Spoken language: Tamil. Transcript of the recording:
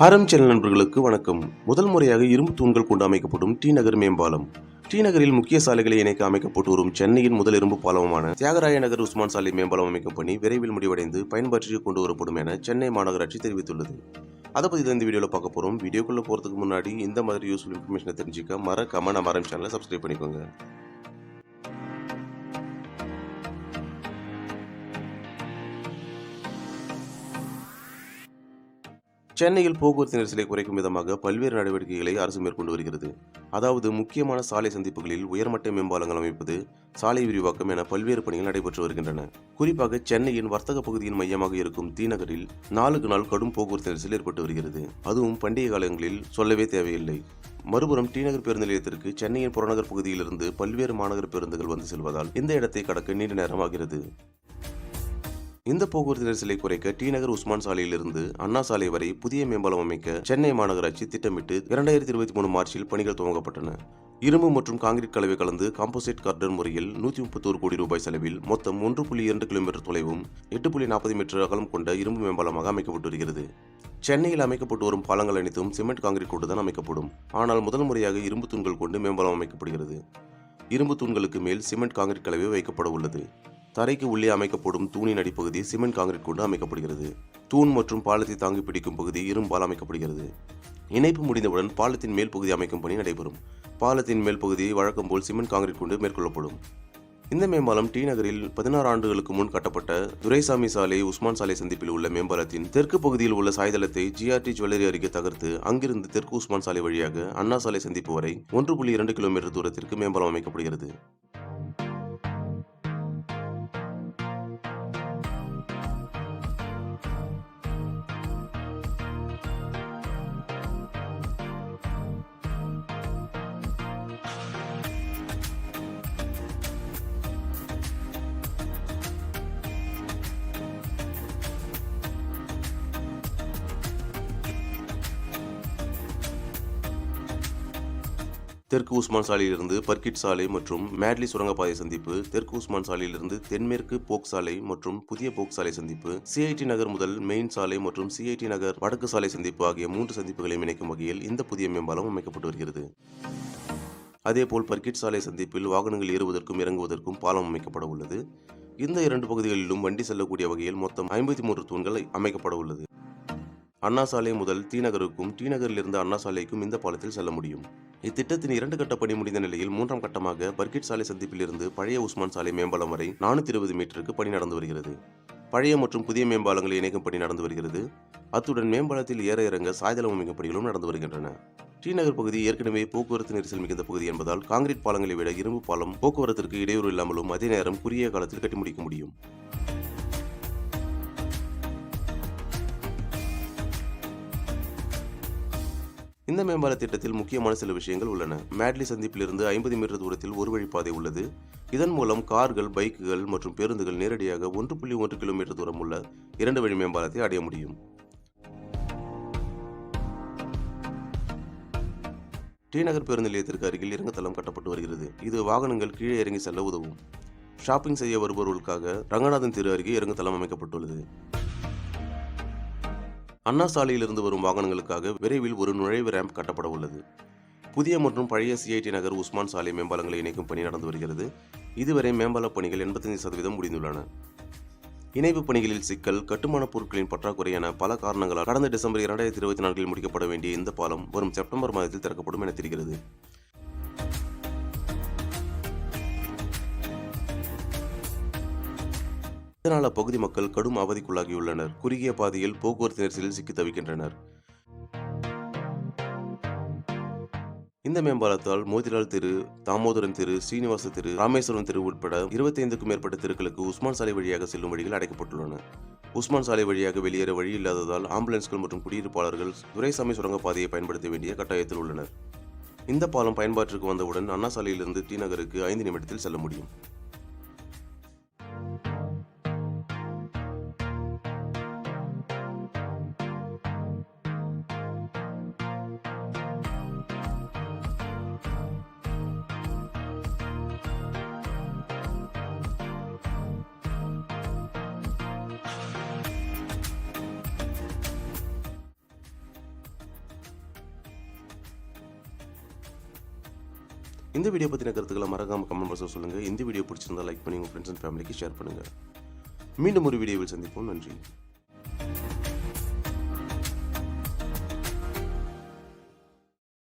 ஹரம் சேனல் நண்பர்களுக்கு வணக்கம். முதல் முறையாக இரும்பு தூண்கள் கொண்டு அமைக்கப்படும் டி நகர் மேம்பாலம். டி நகரில் முக்கிய சாலைகளை இணைக்க அமைக்கப்பட்டு வரும் சென்னையின் முதல் இரும்பு பாலமான தியாகராய நகர் உஸ்மான் சாலை மேம்பாலம் அமைக்கும் பணி விரைவில் முடிவடைந்து பயன்பாட்டிற்கு கொண்டு வரப்படும் என சென்னை மாநகராட்சி தெரிவித்துள்ளது. அதை பற்றி தான் இந்த வீடியோவில் பார்க்க போகிறோம் வீடியோக்குள்ளே போகிறதுக்கு முன்னாடி இந்த மாதிரி யூஸ்ஃபுல் இன்ஃபர்மேஷனை தெரிஞ்சுக்க மறக்காம நம்ம ஹரம் சேனலை சப்ஸ்கிரைப் பண்ணிக்கோங்க. சென்னையில் போக்குவரத்து நெரிசலை குறைக்கும் விதமாக பல்வேறு நடவடிக்கைகளை அரசு மேற்கொண்டு வருகிறது. அதாவது முக்கியமான சாலை சந்திப்புகளில் உயர்மட்ட மேம்பாலங்கள் அமைப்பது சாலை விரிவாக்கம் என பல்வேறு பணிகள் நடைபெற்று வருகின்றன. குறிப்பாக சென்னையின் வர்த்தக பகுதியின் மையமாக இருக்கும் தீநகரில் நாளுக்கு நாள் கடும் போக்குவரத்து நெரிசல் ஏற்பட்டு வருகிறது. அதுவும் பண்டிகை காலங்களில் சொல்லவே தேவையில்லை. மறுபுறம் டிநகர் பேருந்து நிலையத்திற்கு சென்னையின் புறநகர் பகுதியிலிருந்து பல்வேறு மாநகர பேருந்துகள் வந்து செல்வதால் இந்த இடத்தை கடக்க நீண்ட நேரம் ஆகிறது. இந்த போக்குவரத்து நெரிசலை குறைக்க டி நகர் உஸ்மான் சாலையிலிருந்து அண்ணா சாலை வரை புதிய மேம்பாலம் அமைக்க சென்னை மாநகராட்சி திட்டமிட்டு இரண்டாயிரத்தி இருபத்தி மூணு மார்ச்சில் பணிகள் துவங்கப்பட்டன. இரும்பு மற்றும் காங்கிரீட் கலவை கலந்து காம்போசைட் கார்டன் முறையில் நூற்றி முப்பத்தோரு கோடி ரூபாய் செலவில் மொத்தம் ஒன்று புள்ளி இரண்டு கிலோமீட்டர் தொலைவும் எட்டு புள்ளி நாற்பது மீட்டர் அகலம் கொண்ட இரும்பு மேம்பாலமாக அமைக்கப்பட்டு வருகிறது. சென்னையில் அமைக்கப்பட்டு வரும் பாலங்கள் அனைத்தும் சிமெண்ட் காங்கிரீட் கொண்டு தான் அமைக்கப்படும். ஆனால் முதல் முறையாக இரும்பு தூண்கள் கொண்டு மேம்பாலம் அமைக்கப்படுகிறது. இரும்பு தூண்களுக்கு மேல் சிமெண்ட் காங்கிரீட் கலவை வைக்கப்பட உள்ளது. தரைக்கு உள்ளே அமைக்கப்படும் தூணின் அடிப்பகுதி சிமெண்ட் காங்கிரீட் கொண்டு அமைக்கப்படுகிறது. தூண் மற்றும் பாலத்தை தாங்கி பிடிக்கும் பகுதி இரும்பால் அமைக்கப்படுகிறது. இணைப்பு முடிந்தவுடன் பாலத்தின் மேல் பகுதி அமைக்கும் பணி நடைபெறும். பாலத்தின் மேல் பகுதி வழக்கம் போல் சிமெண்ட் காங்கிரீட் கொண்டு மேற்கொள்ளப்படும். இந்த மேம்பாலம் டி நகரில் பதினாறு ஆண்டுகளுக்கு முன் கட்டப்பட்ட துரைசாமி சாலை உஸ்மான் சாலை சந்திப்பில் உள்ள மேம்பாலத்தின் தெற்கு பகுதியில் உள்ள சாய்தளத்தை ஜிஆர்டி ஜுவல்லரி அருகே தகர்த்து அங்கிருந்து தெற்கு உஸ்மான் சாலை வழியாக அண்ணா சாலை சந்திப்பு வரை ஒன்று புள்ளி இரண்டு கிலோமீட்டர் தூரத்திற்கு மேம்பாலம் அமைக்கப்படுகிறது. தெற்கு உஸ்மான் சாலையிலிருந்து பர்கிட் சாலை மற்றும் மேட்லி சுரங்கப்பாதை சந்திப்பு தெற்கு உஸ்மான் சாலையிலிருந்து தென்மேற்கு போக் சாலை மற்றும் புதிய போக் சாலை சந்திப்பு சிஐடி நகர் முதல் மெயின் சாலை மற்றும் சிஐடி நகர் வடக்கு சாலை சந்திப்பு ஆகிய மூன்று சந்திப்புகளையும் இணைக்கும் வகையில் இந்த புதிய மேம்பாலம் அமைக்கப்பட்டு வருகிறது. அதேபோல் பர்கிட் சாலை சந்திப்பில் வாகனங்கள் ஏறுவதற்கும் இறங்குவதற்கும் பாலம் அமைக்கப்பட உள்ளது. இந்த இரண்டு பகுதிகளிலும் வண்டி செல்லக்கூடிய வகையில் மொத்தம் ஐம்பத்தி மூன்று தூண்கள் அமைக்கப்பட உள்ளது. அண்ணா சாலை முதல் டி நகருக்கும் டி நகரிலிருந்து அண்ணா சாலைக்கும் இந்த பாலத்தில் செல்ல முடியும். இத்திட்டத்தின் இரண்டு கட்ட பணி முடிந்த நிலையில் மூன்றாம் கட்டமாக பர்கிட் சாலை சந்திப்பிலிருந்து பழைய உஸ்மான் சாலை மேம்பாலம் வரை நானூற்றி இருபது மீட்டருக்கு பணி நடந்து வருகிறது. பழைய மற்றும் புதிய மேம்பாலங்களை இணைக்கும் பணி நடந்து வருகிறது. அத்துடன் மேம்பாலத்தில் ஏற இறங்க சாய்தளம் அமைக்கும் பணிகளும் நடந்து வருகின்றன. ஸ்ரீநகர் பகுதி ஏற்கனவே போக்குவரத்து நெரிசல் மிகுந்த பகுதி என்பதால் காங்கிரீட் பாலங்களை விட இரும்பு பாலம் போக்குவரத்திற்கு இடையூறு இல்லாமலும் அதே நேரம் குறுகிய காலத்தில் கட்டி முடிக்க முடியும். இந்த மேம்பால திட்டத்தில் முக்கியமான சில விஷயங்கள் உள்ளன. மேட்லி சந்திப்பிலிருந்து ஐம்பது மீட்டர் தூரத்தில் ஒரு வழிப்பாதை உள்ளது. இதன் மூலம் கார்கள் பைக்குகள் மற்றும் பேருந்துகள் நேரடியாக ஒன்று புள்ளி ஒன்று கிலோமீட்டர் தூரம் உள்ள இரண்டு வழி மேம்பாலத்தை அடைய முடியும். டி நகர் பேருந்து நிலையத்திற்கு அருகில் இறங்குதளம் கட்டப்பட்டு வருகிறது. இது வாகனங்கள் கீழே இறங்கி செல்ல உதவும். ஷாப்பிங் செய்ய வருபவர்களுக்காக ரங்கநாதன் திரு அருகே இறங்குதளம் அமைக்கப்பட்டுள்ளது. அண்ணா சாலையிலிருந்து வரும் வாகனங்களுக்காக விரைவில் ஒரு நுழைவு ரேம்ப் கட்டப்பட உள்ளது. புதிய மற்றும் பழைய சிஐடி நகர் உஸ்மான் சாலை மேம்பாலங்களை இணைக்கும் பணி நடந்து வருகிறது. இதுவரை மேம்பால பணிகள் எண்பத்தைந்து சதவீதம் முடிந்துள்ளன. இணைப்பு பணிகளில் சிக்கல் கட்டுமான பொருட்களின் பற்றாக்குறை என பல காரணங்களால் கடந்த டிசம்பர் இரண்டாயிரத்தி இருபத்தி நான்கில் முடிக்கப்பட வேண்டிய இந்த பாலம் வரும் செப்டம்பர் மாதத்தில் திறக்கப்படும் என தெரிகிறது. இதனால் அப்பகுதி மக்கள் கடும் அவதிக்குள்ளாகியுள்ளனர்? குறுகிய பாதையில் போக்குவரத்து நெரிசலில் சிக்கி தவிக்கின்றனர். இந்த மேம்பாலத்தால் மோதிலால் தெரு தாமோதரன் தெரு ஸ்ரீனிவாச தெரு ராமேஸ்வரம் தெரு உட்பட இருபத்தைந்துக்கும் மேற்பட்ட தெருக்களுக்கு உஸ்மான் சாலை வழியாக செல்லும் வழிகள் அடைக்கப்பட்டுள்ளன. உஸ்மான் சாலை வழியாக வெளியேற வழி இல்லாததால் ஆம்புலன்ஸ்கள் மற்றும் குடியிருப்பாளர்கள் துரைசாமி சுரங்கப்பாதையை பயன்படுத்த வேண்டிய கட்டாயத்தில் உள்ளனர். இந்த பாலம் பயன்பாட்டிற்கு வந்தவுடன் அண்ணா சாலையிலிருந்து டி நகருக்கு ஐந்து நிமிடத்தில் செல்ல முடியும். இந்த வீடியோ பற்றின கருத்துக்களை மறக்காமல் கமெண்ட் பாக்ஸில் சொல்லுங்கள் இந்த வீடியோ பிடிச்சிருந்தா லைக் பண்ணி உங்கள் ஃப்ரெண்ட்ஸ் அண்ட் ஃபேமிலிக்கு ஷேர் பண்ணுங்கள் மீண்டும் ஒரு வீடியோவில் சந்திப்போம். நன்றி.